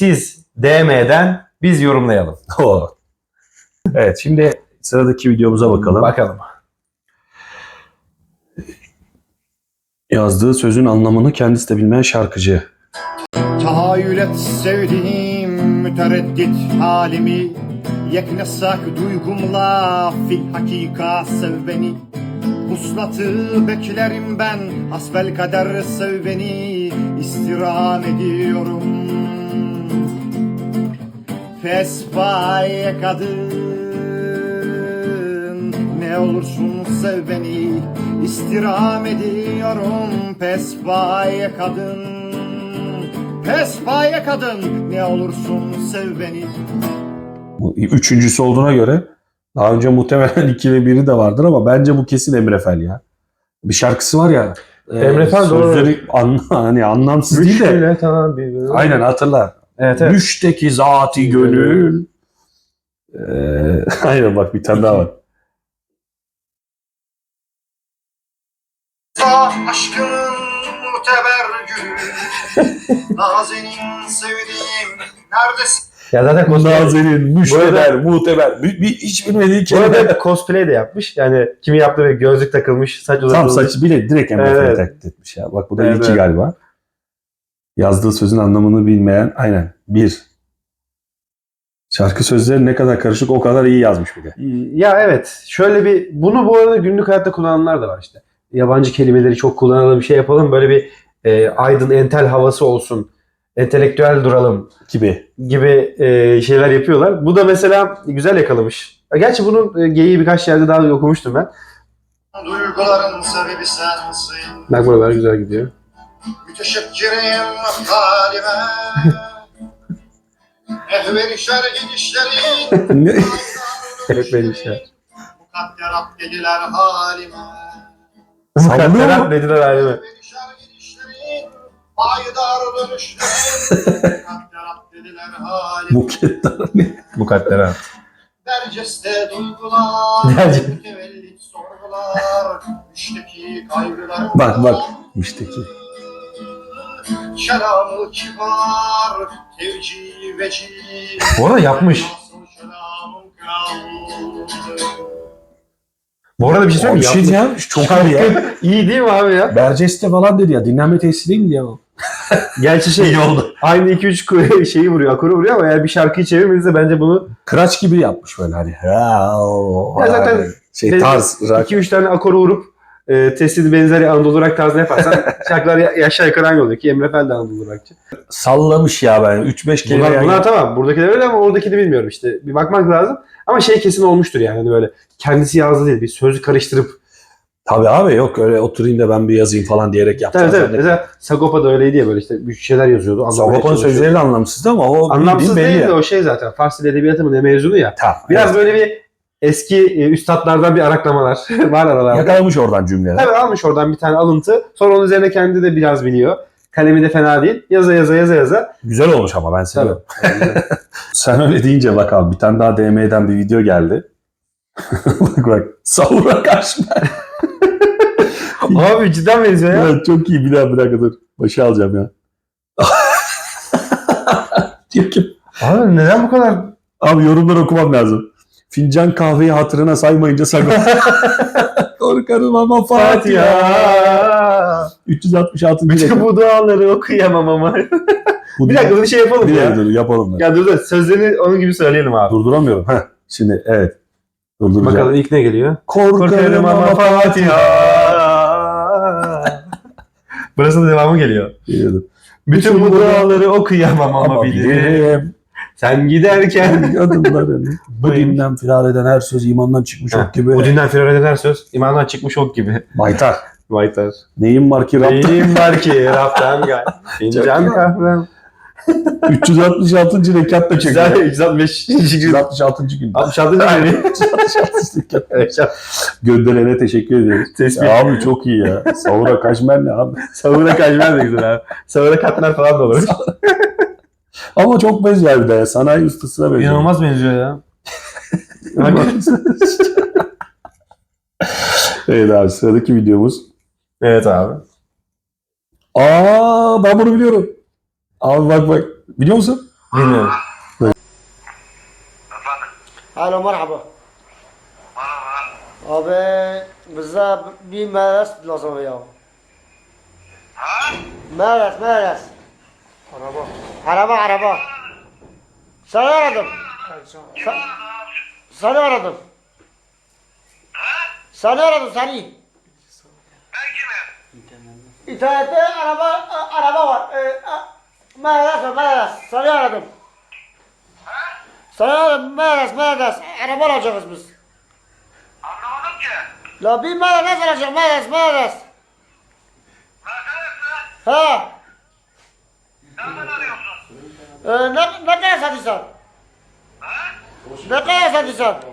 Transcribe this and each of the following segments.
Siz DM'den biz yorumlayalım. Oo. Evet şimdi sıradaki videomuza bakalım. Bakalım. Yazdığı sözün anlamını kendisi de bilmeyen şarkıcı. Tahayyül et sevdiğim mütereddit halimi Yeknesak duygumla fil hakika sev beni Vuslatı beklerim ben hasbel kader sev beni İstirham ediyorum Fesfaye kadın Ne olursun sev beni İstirham ediyorum Pespaye kadın Pespaye kadın Ne olursun sev beni Bu Üçüncüsü olduğuna göre daha önce muhtemelen iki ve biri de vardır ama bence bu kesin Emre Fel ya. Bir şarkısı var ya. e, Emre Fel, doğru. sözleri an, hani anlamsız değil de. Şöyle, tamam. Bir, Aynen hatırla. Evet evet. Müşteki zati gönül. Ee, aynen bak bir tane daha var. Aşkının muteber gülü Nazenin sevdiğim Neredesin? Ya zaten cosplay, Nazenin, müşteber, muteber. Bir, bir, hiç bilmediği bu kelime. arada cosplay de yapmış. Yani kimi yaptı ve gözlük takılmış, saç Tam uzatılmış. saçı bile direkt Fel'i Evet. taklit etmiş ya. Bak bu da Evet, ilki evet. galiba. Yazdığı sözün anlamını bilmeyen aynen. Bir. Şarkı sözleri ne kadar karışık o kadar iyi yazmış bir de. Ya evet. Şöyle bir bunu bu arada günlük hayatta kullananlar da var işte. Yabancı kelimeleri çok kullanalım, bir şey yapalım. Böyle bir e, aydın entel havası olsun. Entelektüel duralım Gibi. gibi e, şeyler yapıyorlar. Bu da mesela güzel yakalamış. Gerçi bunun e, geyiği birkaç yerde daha okumuştum ben. Duyguların sebebi sensin Bak buralar güzel gidiyor. Müteşekkirim halime Ehverişer gidişlerin Ne? Ehverişer. Mukadderat dediler halime Mukadderat mu? dediler halime. Ehverişer gidişlerin Payidar dönüşlerin Mukadderat dediler halime Buketler ne? Mukadderat. Derceste duygular Derce- Mütevellit sorgular Müşteki kaygılar Bak, bak, müşteki. Kelamı kibar Tevci veci Bu arada yapmış. Bu arada bir şey söyleyeyim mi? şey Yapmış. diyeceğim. Çok iyi ya. İyi değil mi abi ya? Berceste falan dedi ya. Dinlenme tesisi değil mi ya? o? Gerçi şey İyi oldu. aynı 2-3 şeyi vuruyor, akoru vuruyor ama eğer bir şarkıyı çevirmediyse bence bunu Kıraç gibi yapmış böyle hani. Ya zaten şey benim- tarz. rock. 2-3 tane akoru vurup e, testi benzeri Anadolu rock tarzına yaparsan şarkılar ya- aşağı yukarı aynı oluyor ki Emre Fel de Anadolu rockçı. Sallamış ya ben. 3-5 kere. Bunlar, yani. bunlar tamam. Buradakiler öyle ama oradakini bilmiyorum işte. Bir bakmak lazım. Ama şey kesin olmuştur yani hani böyle kendisi yazdı değil. Bir sözü karıştırıp. Tabii abi yok öyle oturayım da ben bir yazayım falan diyerek yaptı. Tabii tabii. Mesela Sagopa da öyleydi ya böyle işte bir şeyler yazıyordu. Sagopa'nın sözleri de anlamsızdı ama o Anlamsız belli değil de o şey zaten. Farsi edebiyatı ne mezunu ya. Tamam. Biraz evet. böyle bir eski e, üstadlardan bir araklamalar var aralarda. Yakalamış oradan cümleleri. Tabii almış oradan bir tane alıntı. Sonra onun üzerine kendi de biraz biliyor. Kalemi de fena değil. Yaza yaza yaza yaza. Güzel olmuş ama ben seviyorum. Tabii. Sen öyle deyince bak abi bir tane daha DM'den bir video geldi. bak bak. Savura karşı. Abi cidden benziyor ya. Evet, çok iyi bir daha bir dakika dur. Başı alacağım ya. Diyor ki Abi neden bu kadar? abi yorumları okumam lazım. Fincan kahveyi hatırına saymayınca Sagopa. Korkarım ama Fatiha. Fatiha. 366. Bütün bu duaları okuyamam ama. Bu bir dakika bir şey yapalım Bir ya. dakika dur yapalım. Ya dur dur sözlerini onun gibi söyleyelim abi. Durduramıyorum. Heh. Şimdi evet. Durduracağım. Bakalım ilk ne geliyor? Korkarım ama Fatiha. Burası da devamı geliyor. Biliyordum. Bütün bu duaları okuyamam ama, Ama bilirim. bilirim. Sen giderken. Adımlarını. Bu dinden firar eden her söz imandan çıkmış ok gibi. Bu dinden firar eden her söz imandan çıkmış ok gibi. Baytar. Baytar. Neyim var ki Rab'da? Neyim var ki Rab'dan gel. Fincan kahvem. 366. rekatta çekiyor. Güzel 365. 366. gün. 66. bölüm. 366. rekat. Evet, Gönderene teşekkür ediyoruz. Tespih. Ya abi çok iyi ya. Savura kaçmer ne abi. Savura kaçmaz da güzel abi. Savura katmer falan da olur. Ama çok benziyor bir de ya. Sanayi ustasına benziyor. İnanılmaz benziyor ya. evet abi sıradaki videomuz. Evet abi. Aa ben bunu biliyorum. Abi bak bak. Biliyor musun? Bilmiyorum. Alo merhaba. Abi bize bir meres lazım ya. Ha? Meres meres. Araba. Araba araba. Seni aradım. Sen, seni aradım. Seni aradım seni. İnternette araba araba var. Ee, a- meres var meres. Seni aradım. Seni aradım meres meres. Araba alacağız biz. Anlamadım ki. La bir meres alacağım meres meres. Ha. Nereden arıyorsun? Ee, ne, ne kadar satıyorsun? Ne kadar satıyorsun?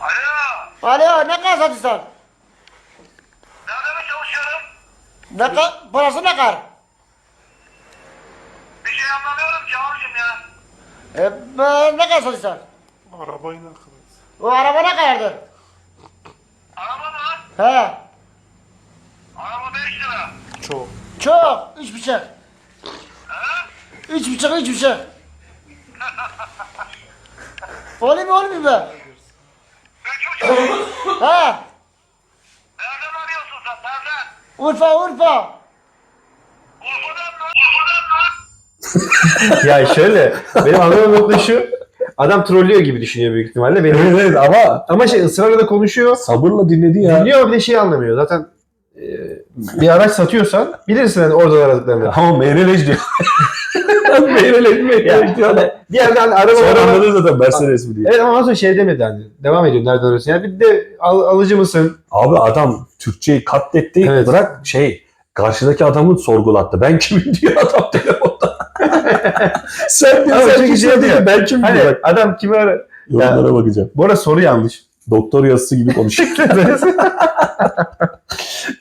Alo. Alo ne kadar satıyorsun? Nerede mi çalışıyorum? Ne kadar, parası ne kadar? Bir şey anlamıyorum ki abicim ya. Ee, ben- ne kadar satıyorsun? Arabayı ne kadar? O araba ne kadardı? Araba mı? He. Araba 5 lira. Çok. Çok. Üç bıçak. Üç bıçak, üç bıçak. Olayım mı, olmayayım mı? Üç. Ha. Nereden arıyorsun sen? Nereden? Urfa, Urfa. Urfa'dan mı? Urfa'dan mı? ya şöyle benim anladığım nokta şu. Adam trollüyor gibi düşünüyor büyük ihtimalle. Beni, Evet evet ama ama şey ısrarla da konuşuyor. sabırla dinledi ya. Dinliyor bir de şey anlamıyor. Zaten bir araç satıyorsan bilirsin hani oradan aradıklarını. Ama meyreleş diyor. meyreleş meyreleş diyor. Hani bir yerden hani araba Sonra araba. anladın zaten Mercedes mi diye. Evet ama ondan sonra şey demedi hani. Devam ediyor nereden arıyorsun. Yani bir de al, alıcı mısın? Abi adam Türkçeyi katletti. Evet. Bırak şey karşıdaki adamı sorgulattı. Ben kimim diyor adam telefonda. sen diyor Ama sen kimsin şey diyor. diyor. Ben kimim Hani diyor. Adam kimi ara... yorumlara bakacağım. Bu arada soru yanlış. Doktor yazısı gibi konuşuyor.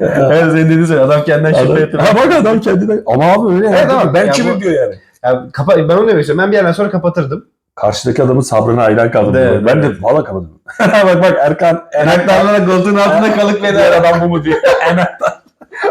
evet senin dediğin söyle. Adam kendinden şüphe ettim. ha bak adam kendine. Ama abi öyle Evet yani. ama ben ya kimim bu- diyor yani. Ya, kapa ben onu demek istiyorum. Ben bir yerden sonra kapatırdım. Karşıdaki adamın sabrına hayran kaldım. Evet, ben de evet. valla kapadım. bak bak Erkan. Enaktarlara koltuğun altında kalıp beni adam bu mu diyor.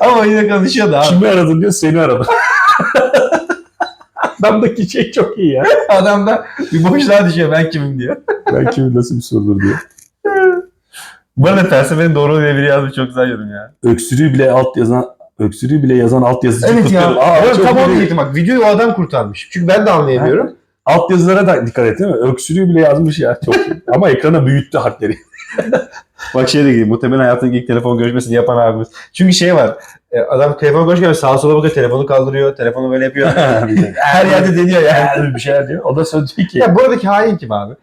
Ama yine konuşuyordu abi. Kimi aradın diyor seni aradım. Adamdaki şey çok iyi ya. Adam da bir boşluğa düşüyor ben kimim diyor. Ben kimin nasıl bir sorudur diyor. Bu arada felsefenin doğru diye biri yazmış çok güzel yorum ya. Öksürüğü bile alt yazan öksürüğü bile yazan alt yazıcı Evet ya. kutlarım. Aa, çok tam onu iyi. diyecektim bak. Videoyu o adam kurtarmış. Çünkü ben de anlayamıyorum. Alt yazılara da dikkat et değil mi? Öksürüğü bile yazmış ya. Çok. Ama ekrana büyüttü harfleri. Bak şey de gibi. Muhtemelen hayatının ilk telefon görüşmesini yapan abimiz. Çünkü şey var. e, Adam telefon görüşürken sağa sola bakıyor. Telefonu kaldırıyor. Telefonu böyle yapıyor. Her yerde deniyor ya. yani bir şeyler diyor. O da diyor ki. Ya buradaki hain kim abi?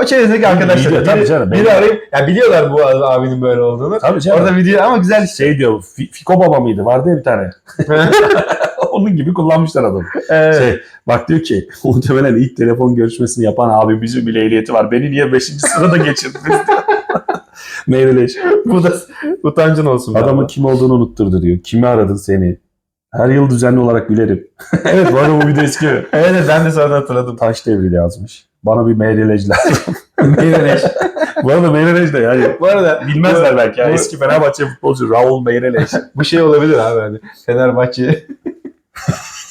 O çevresindeki arkadaşlar. biliyor, tabii biri, canım, biri arayıp ya biliyorlar bu abinin böyle olduğunu. Tabii canım. Orada video ama güzel işte. şey diyor. Fi- Fiko baba mıydı? Vardı ya bir tane. Onun gibi kullanmışlar adamı. Evet. Şey, bak diyor ki muhtemelen ilk telefon görüşmesini yapan abimizin bile ehliyeti var. Beni niye 5. sırada geçirdiniz diyor. Meyreleş. bu da utancın olsun. Adamın kim olduğunu unutturdu diyor. Kimi aradın seni? Her yıl düzenli olarak gülerim. evet bu arada bu video eski. Evet evet, ben de sonra hatırladım. Taş devri yazmış. Bana bir meyrelej lazım. Meyreleş. bu arada meyrelej de yani bu arada bilmezler belki. ya. bu- Eski Fenerbahçe futbolcu Raul Meyrelej. bu şey olabilir abi hani Fenerbahçe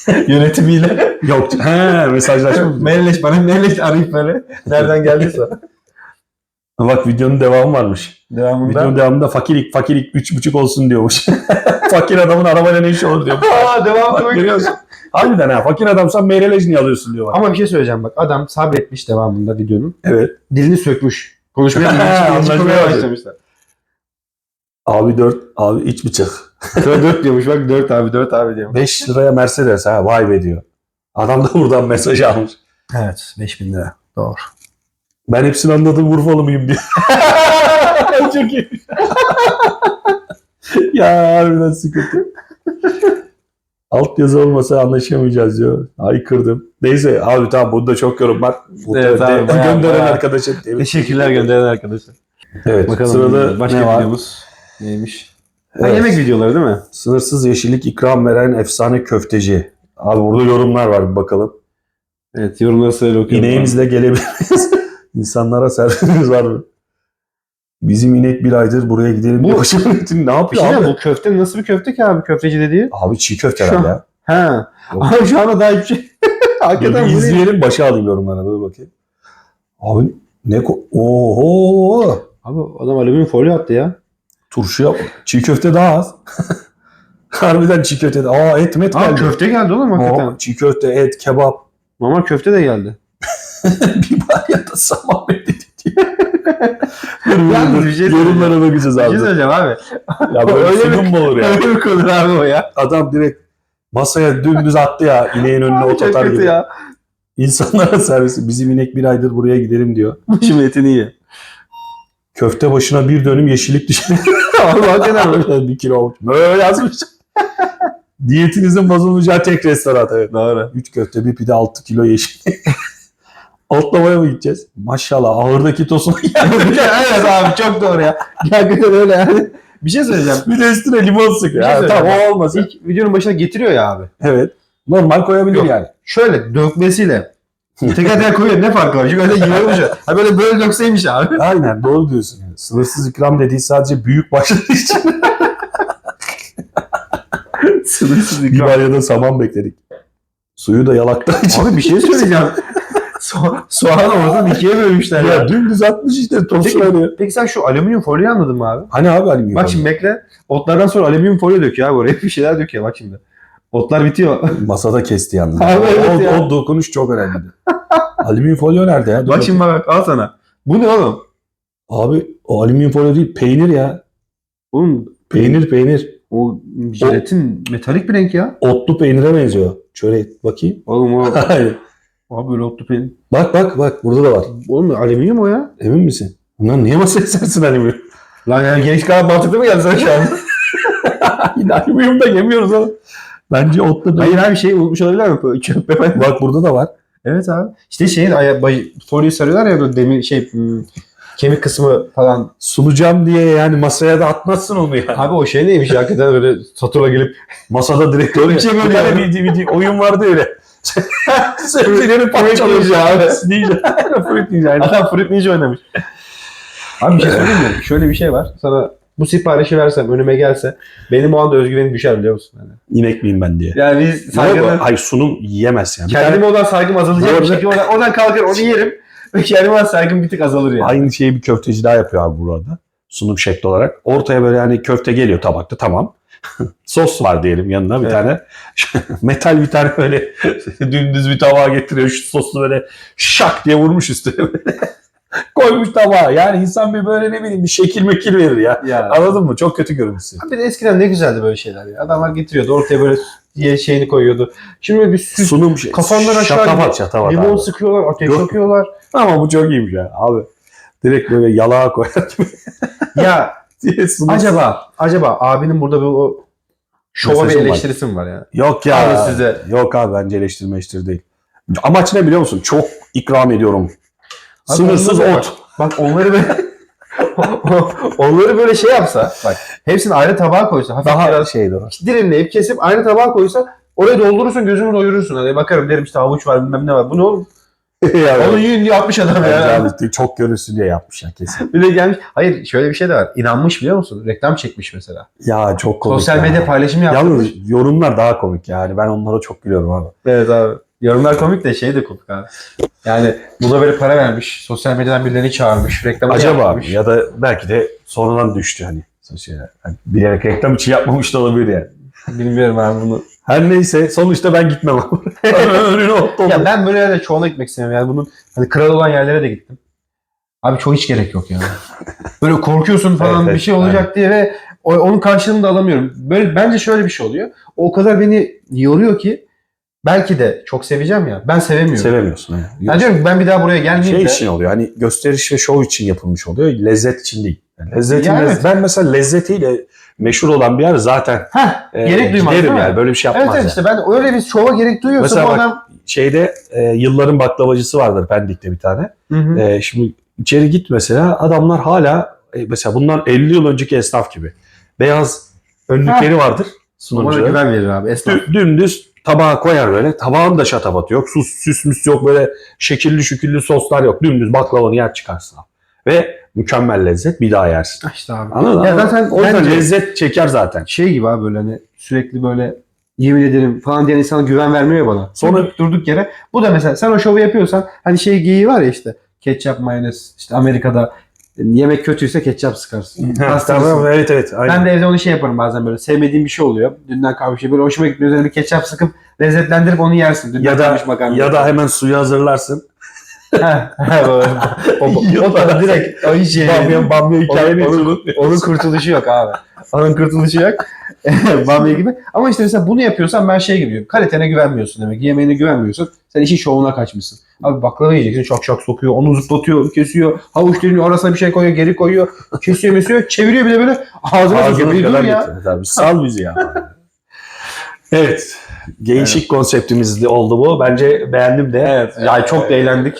yönetimiyle Yok. He mesajlaşma. Meyreleş bana Meyreleş arayıp böyle nereden geldiyse. Bak videonun devamı varmış. Devamında. Videonun devamında fakirlik fakirlik üç buçuk olsun diyormuş. fakir adamın arabayla ne işi olur diyor. Aa devam Bak görüyorsun. Harbiden ha fakir adamsan meyrelej niye alıyorsun diyorlar. Ama bir şey söyleyeceğim bak adam sabretmiş devamında videonun. Evet. Dilini sökmüş. Konuşmaya Anlaşmaya başlamışlar. Abi dört, abi iç bıçak. Sonra 4 diyormuş bak 4 abi 4 abi diyor. 5 liraya Mercedes ha vay be diyor. Adam da buradan mesaj almış. Evet 5000 lira. Doğru. Ben hepsini anladım Urfalı mıyım diyor. Çok iyi. ya harbiden sıkıntı. Alt yazı olmasa anlaşamayacağız diyor. Ay kırdım. Neyse abi tamam bunda çok yorum var. Evet abi, bayağı- gönderen bayağı. arkadaşa. Teşekkürler gönderen arkadaşlar. Evet Bakalım sırada başka ne var? videomuz neymiş? Ha, Evet. yemek videoları değil mi? Sınırsız yeşillik ikram veren efsane köfteci. Abi burada yorumlar var bir bakalım. Evet yorumları sırayla okuyorum. İneğimizle gelebiliriz. İnsanlara servisimiz var mı? Bizim inek bir aydır buraya gidelim. Bu- ne Bir yapıyor şey abi? bu köfte nasıl bir köfte ki abi köfteci dediği? Abi çiğ köfte herhalde ya. Yok. Ama şu anda daha hiçbir şey. Hakikaten bir bu ne? izleyelim başa alayım yorumlarına dur bakayım. Abi ne ko... Oho! Abi adam alüminyum folyo attı ya. Turşu yap. Çiğ köfte daha az. Harbiden çiğ köfte. Aa et met Aa, geldi. köfte geldi oğlum hakikaten. Aa, çiğ köfte, et, kebap. Normal köfte de geldi. Biber ya da saman dedi diye. Yalnız bir şey Yorumlara bakacağız Bir abi. şey söyleyeceğim abi. ya böyle Öyle sunum mu olur ya? Öyle bir konu abi o ya. Adam direkt masaya dümdüz attı ya. ineğin önüne ot atar gibi. ya. İnsanlara servisi. Bizim inek bir aydır buraya gidelim diyor. Başım etini ye. Köfte başına bir dönüm yeşillik. Abi hakikaten öyle. bir kilo avuç. Böyle yazmış. Diyetinizin bozulmayacağı tek restoran. Evet. Doğru. 3 köfte bir pide 6 kilo yeşillik. Otlamaya mı gideceğiz? Maşallah ağırdaki tosunu evet abi çok doğru ya. Hakikaten öyle yani. Bir şey söyleyeceğim. bir de üstüne limon sık. Bir şey Ya, söyleyeceğim. tamam o olmaz. İlk videonun başına getiriyor ya abi. Evet. Normal koyabilir Yok. yani. Şöyle dökmesiyle. Teker teker koyuyor ne farkı var? Çünkü öyle ya. Ha böyle böyle dökseymiş abi. Aynen doğru diyorsun. Yani. Sınırsız ikram dediği sadece büyük başladığı için Sınırsız bir balyada saman bekledik. Suyu da yalaktan için. Abi bir şey söyleyeceğim. So soğanı oradan ikiye bölmüşler ya. Ya dümdüz atmış işte tost Peki, peki sen şu alüminyum folyoyu anladın mı abi? Hani abi alüminyum Bak şimdi bekle. Otlardan sonra alüminyum folyo döküyor abi oraya bir şeyler döküyor bak şimdi. Otlar bitiyor. Masada kesti yalnız. Abi evet o, ya. o dokunuş çok önemli. alüminyum folyo nerede ya? Dur bak şimdi bak al sana. Bu ne oğlum? Abi o alüminyum folyo değil peynir ya. Oğlum Peynir peynir. o jelatin metalik bir renk ya. Otlu peynire benziyor. Şöyle bakayım. Oğlum o. abi böyle otlu peynir. bak bak bak burada da var. Oğlum alüminyum o ya. Emin misin? Bunlar niye masaya sersin alüminyum? Lan yani geniş kadar mantıklı mı geldi sana şu an? Yine alüminyum da yemiyoruz ama. Bence otlu. Hayır abi şey unutmuş olabilir mi? Bak burada da var. Evet abi. İşte bay, folyoyu sarıyorlar ya böyle demir şey hmm, kemik kısmı falan. Sunacağım diye yani masaya da atmazsın onu ya. Abi o şey neymiş hakikaten böyle satura gelip Masada direkt öyle. Bir şey böyle bir yani. bir, bir, oyun vardı öyle. Sebzeleri parçalıyor Ninja abi. Ninja. Fruit Ninja. Adam Fruit Ninja oynamış. Abi bir şey söyleyeyim mi? Şöyle bir şey var. Sana bu siparişi versem önüme gelse benim o anda özgüvenim düşer biliyor musun? Yani, İnek miyim ben diye. yani biz Yok, saygılı. hayır sunum yiyemez yani. Kendime olan saygım azalacak arada- şekilde oradan, oradan kalkar onu yerim. Ve kendime olan saygım bir tık azalır yani. Aynı şeyi bir köfteci daha yapıyor abi burada. Sunum şekli olarak. Ortaya böyle yani köfte geliyor tabakta tamam. Sos var diyelim yanına bir Evet. tane. Metal bir tane böyle dümdüz bir tabağa getiriyor. Şu soslu böyle şak diye vurmuş üstüne böyle. Koymuş tabağa. Yani insan bir böyle ne bileyim bir şekil mekil verir ya. Ya. Anladın mı? Çok kötü görüntüsü. Bir de eskiden ne güzeldi böyle şeyler ya. Adamlar getiriyordu ortaya böyle ye- şeyini koyuyordu. Şimdi böyle bir süt, Sunum şey. kafandan aşağı şatafat gidiyor. şatafat limon abi. sıkıyorlar, ateş Yok. yakıyorlar. Ama bu çok iyiymiş ya abi. Direkt böyle yalağa koyar ya diye sunum. acaba, acaba abinin burada bir o şova bir Mesajı var. eleştirisi mi var ya? Yok ya. Abi size- Yok abi bence eleştirme eleştiri değil. Amaç ne biliyor musun? Çok ikram ediyorum. Abi Sınırsız onları- ot. Bak onları böyle onları böyle şey yapsa bak hepsini ayrı tabağa koysa hafif Daha biraz şeydi o. dilimleyip kesip aynı tabağa koysa oraya doldurursun gözünü doyurursun. Hani bakarım derim işte havuç var bilmem ne var. Bu ne oğlum? Onu yiyin diye yapmış adam Bence ya. abi çok görünsün diye yapmış ya kesin. Bir de gelmiş. Hayır şöyle bir şey de var. İnanmış biliyor musun? Reklam çekmiş mesela. Ya çok komik. Sosyal ya. medya paylaşımı yapmış. Yalnız yorumlar daha komik yani. Ben onlara çok gülüyorum abi. Evet abi. Yorumlar komik de şey de komik abi. Yani buna böyle para vermiş. Sosyal medyadan birilerini çağırmış. Reklamını Acaba yapmış. ya da belki de sonradan düştü hani. Sosyal, hani bilerek reklam için yapmamış da olabilir yani. Bilmiyorum abi bunu. Her neyse sonuçta ben gitmem abi. Önüne. Ya ben böyle yerlere çoğuna gitmek istemiyorum. Yani bunun hani kral olan yerlere de gittim. Abi çok hiç gerek yok yani. Böyle korkuyorsun falan Evet, evet, bir şey olacak diye ve o- onun karşılığını da alamıyorum. Böyle bence şöyle bir şey oluyor. O kadar beni yoruyor ki belki de çok seveceğim ya. Ben sevemiyorum. Sevemiyorsun. Yani. ben diyorum ki ben bir daha buraya gelmeyeyim şey de. için oluyor. Hani gösteriş ve şov için yapılmış oluyor. Lezzet için değil. Yani lezzetin Ya lez- evet. Ben mesela lezzetiyle meşhur olan bir yer zaten Heh, e, gerek duymaz değil giderim mi? yani. Böyle bir şey Evet yapmaz evet yani. işte ben öyle bir şova gerek duyuyorsam Mesela bak- adam... Şeyde e, yılların baklavacısı vardır Pendik'te bir tane. Hı hı. E, şimdi içeri git mesela adamlar hala e, mesela bundan 50 yıl önceki esnaf gibi. Beyaz önlükleri vardır Bana sunucuların. güven verir abi esnaf. Dü- dümdüz tabağa koyar böyle. Tabağın da şatafatı yok. Sus, süs müs yok böyle şekilli şüküllü soslar yok. Dümdüz baklavanı yer çıkarsın. Ve mükemmel lezzet bir daha yersin. İşte abi. Anladın mı? Ya zaten o yüzden bence- lezzet çeker zaten. şey gibi abi böyle hani sürekli böyle yemin ederim falan diyen insana güven vermiyor bana. Sonra durduk yere. Bu da mesela sen o şovu yapıyorsan hani şey geyiği var ya işte ketçap mayonez işte Amerika'da yemek kötüyse ketçap sıkarsın. Tamam, evet evet. Aynen. Ben de evde onu şey yaparım bazen böyle sevmediğim bir şey oluyor. Dünden kalmış şey böyle hoşuma gitmiyor. Üzerine bir ketçap sıkıp lezzetlendirip onu yersin. Dünden ya da kalmış makarna. ya da hemen suyu hazırlarsın. O, o, da direkt o iş Bamya bamya hikayeni Onun- unutmuyorum. Onun kurtuluşu yok abi. Onun kurtuluşu yok. Bamya gibi. Ama işte mesela bunu yapıyorsan ben şey gibi diyorum. Kalitene güvenmiyorsun demek. Yemeğine güvenmiyorsun. Sen işin şovuna kaçmışsın. Abi baklava yiyeceksin. Şak şak sokuyor. Onu zıplatıyor. Kesiyor. Havuç dilini arasına bir şey koyuyor. Geri koyuyor. Kesiyor mesiyor. Çeviriyor bir de böyle ağzına Ağzına kadar ya. tabii. Sal bizi ya. evet. Gençlik konseptimiz de oldu bu. Bence beğendim de. Evet. Ya çok da eğlendik.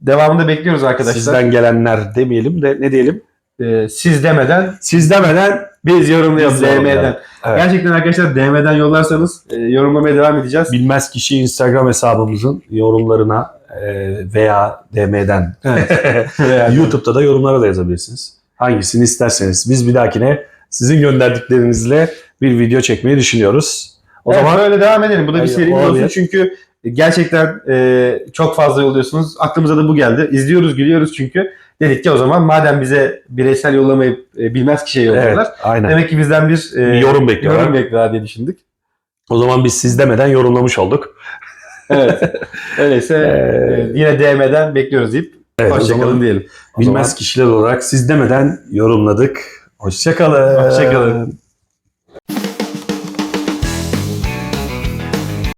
Devamında bekliyoruz arkadaşlar. Sizden gelenler demeyelim de ne diyelim? Ee, siz demeden Siz demeden biz yorumlayalım. DM'den. Evet. Gerçekten arkadaşlar DM'den yollarsanız e, yorumlamaya devam edeceğiz. bilmez kişi Instagram hesabımızın yorumlarına e, veya DM'den Yani- YouTube'da da yorumlara da yazabilirsiniz. Hangisini isterseniz. Biz bir dahakine sizin gönderdiklerinizle bir video çekmeyi düşünüyoruz. O O zaman böyle devam edelim. Bu da bir seri olsun çünkü gerçekten e, çok fazla yolluyorsunuz. Aklımıza da bu geldi. İzliyoruz, gülüyoruz çünkü. Dedik ki o zaman madem bize bireysel yollamayı e, bilmez kişiye evet, yolluyorlar. aynen. Demek ki bizden bir, e, Bir yorum bekliyorlar. yorum bekliyorlar diye düşündük. O zaman biz siz demeden yorumlamış olduk. Evet. Öyleyse Ee, e, yine DM'den bekliyoruz deyip Evet, hoşçakalın diyelim. O bilmez zaman kişiler olarak siz demeden yorumladık. Hoşçakalın. Hoşça kalın.